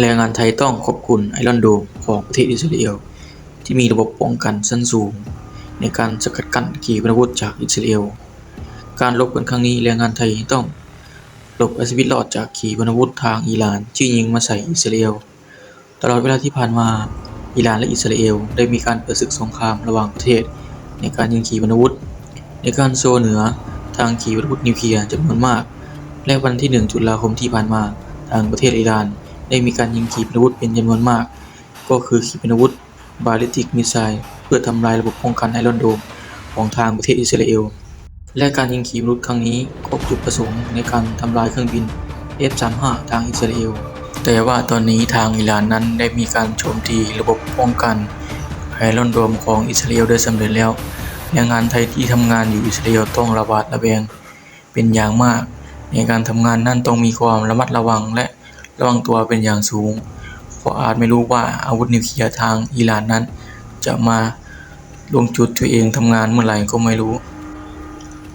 แรงงานไทยต้องขอบคุณไอรอนโดมของประเทศอิสราเอลที่มีระบบป้องกันชั้นสูง ในการสกัดกั้นขีปนาวุธจากอิสราเอล การรบกันครั้งนี้แรงงานไทยต้องหลบอาชีวิตรอดจากขีปนาวุธทางอิหร่านที่ยิงมาใส่อิสราเอล ตลอดเวลาที่ผ่านมาอิหร่านและอิสราเอลได้มีการเปิดศึกสงครามระหว่างประเทศ ในการยิงขีปนาวุธ ในการโซเหนือทางขีปนาวุธนิวเคลียร์จำนวนมาก และวันที่ 1 ตุลาคมที่ผ่านมาทางประเทศอิหร่าน ได้มีการยิงขีปนาวุธเป็นจำนวนมาก ก็คือขีปนาวุธบาลิติกมิสไซล์เพื่อทำลายระบบป้องกันไอรอนโดมของทางประเทศอิสราเอล และการยิงขีปนาวุธครั้งนี้ครบจุดประสงค์ในการทำลายเครื่องบิน F-35 ทางอิสราเอล แต่ว่าตอนนี้ทางอิหร่านนั้นได้มีการโจมตีระบบป้องกันไอรอนโดมของอิสราเอลได้สำเร็จแล้วแรงงานไทยที่ทำงานอยู่อิสราเอลต้องระบาดระแวงเป็นอย่างมาก ในการทำงานนั่นต้องมีความระมัดระวังและ ระวังตัวเป็นอย่างสูง เพราะอาจไม่รู้ว่าอาวุธนิวเคลียร์ทางอิหร่านนั้น จะมาลงจุดตัวเองทำงานเมื่อไหร่ก็ไม่รู้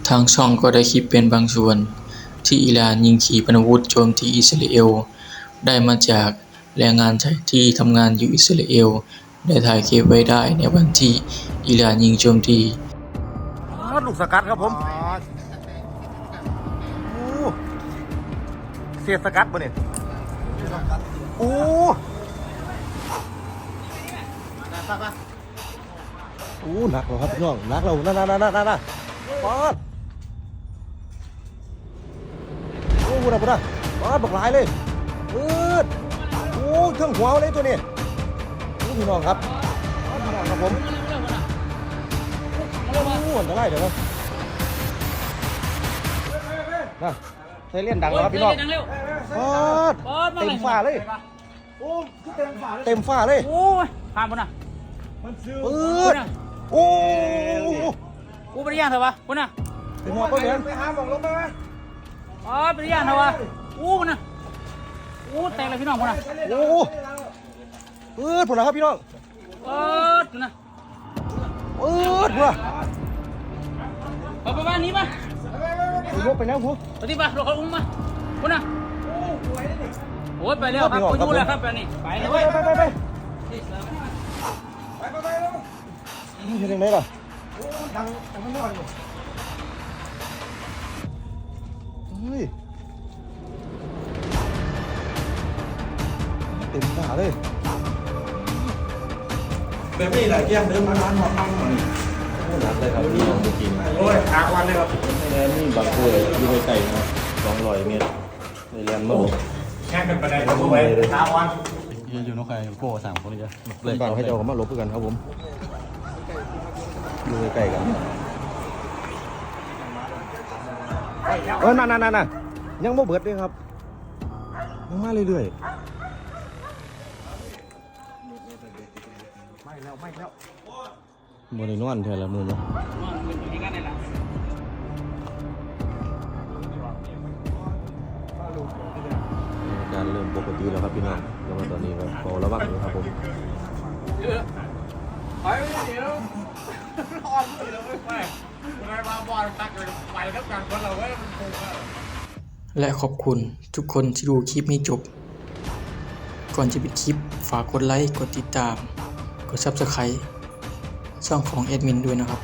ทางช่องก็ได้คลิปเป็นบางส่วน ที่อิหร่านยิงขีปนาวุธโจมตีอิสราเอล ได้มาจากแรงงานไทยที่ทำงานอยู่อิสราเอลได้ถ่ายคลิปไว้ได้ในวันที่อิหร่านยิงโจมตีอ๋อลูกสกัดครับผมโอ้เสียสกัดปะเนี่ย โอ้โอ้หนักเหรอครับพี่น้องหนักเรานั่นนั่นนั่นนั่นนั่นปอดโอ้บุญนะบุญนะปอดบักหลายเลยปืดโอ้เครื่องหัวเลยตัวนี้โอ้พี่น้องครับปอดพี่น้องครับผมโอ้อันตรายเดี๋ยวนะนะใช้เล่นดังแล้วครับพี่น้องดังเร็ว ปอดปอดมาเต็ไงมฝ้าเลย โอ้คือเต็มฝาเลยเต็มฝ้าเลยโอ้ยผ่านบนน่ะมันซื้อปืคุดณน่ะโอ้กูปริญญาเถอะวะคุณน่ะเป็นหัวก็เหรียญไปหาหมองลงไปไหมอ๋อปริญญาเถอะวะโอ้คุณน่ะโอ้แตกเลยพี่น้องคุณน่ะโอ้ปืดผุนนะครับพี่น้องเออคุณน่ะปืดผุนเอาไปบ้านนี้มายกไปแล้วผมปฏิบัติเราเขาอุ้มมาคุณน่ะ โอ้ยไปแล้วครับคุณดูแล้วครับแบบนี้ไปเลยไปเว้ยไปไปไปนี่เป็นยังไงล่ะดังดังข้างนอกอยู่เฮ้ยเต็มฝ้าเลยแบบนี้แหละเกี่ยงเดินมาร้านหมอตังมานี่หนักเลยครับนี่ยังไม่กินโอ้ยหาวันเลยครับแล้นี่บางกล้วยอยู่ไกลๆนะสองร้อยเมตร ในแลนด์เมื่อแข่งกันไปได้ผมไปหาวันยืนอยู่นกใครโก้สามคนเลยจ้ะเล่นบ้านให้เจ้าเขามาลบกันครับผมอยู่ใกล้กันเออนั่นนั่นนั่นยังไม่เบิดเลยครับยังมาเรื่อยๆไม่แล้วไม่แล้วมือในนอนแทนละมือเนาะ เริ่มปกติแล้วครับพี่น้องแล้วก็ตอนนี้ก็เฝ้าระวังอยู่ครับผมไปเดี๋ยวรอดเลยแล้วไม่ไปอะไรมาบอลตักเลยไปแล้วกันคนเราเว้ยมันคงและขอบคุณทุกคนที่ดูคลิปนี้จบ ก่อนจะปิดคลิปฝากกดไลค์ กดติดตาม กด Subscribe ช่องของแอดมินด้วยนะครับ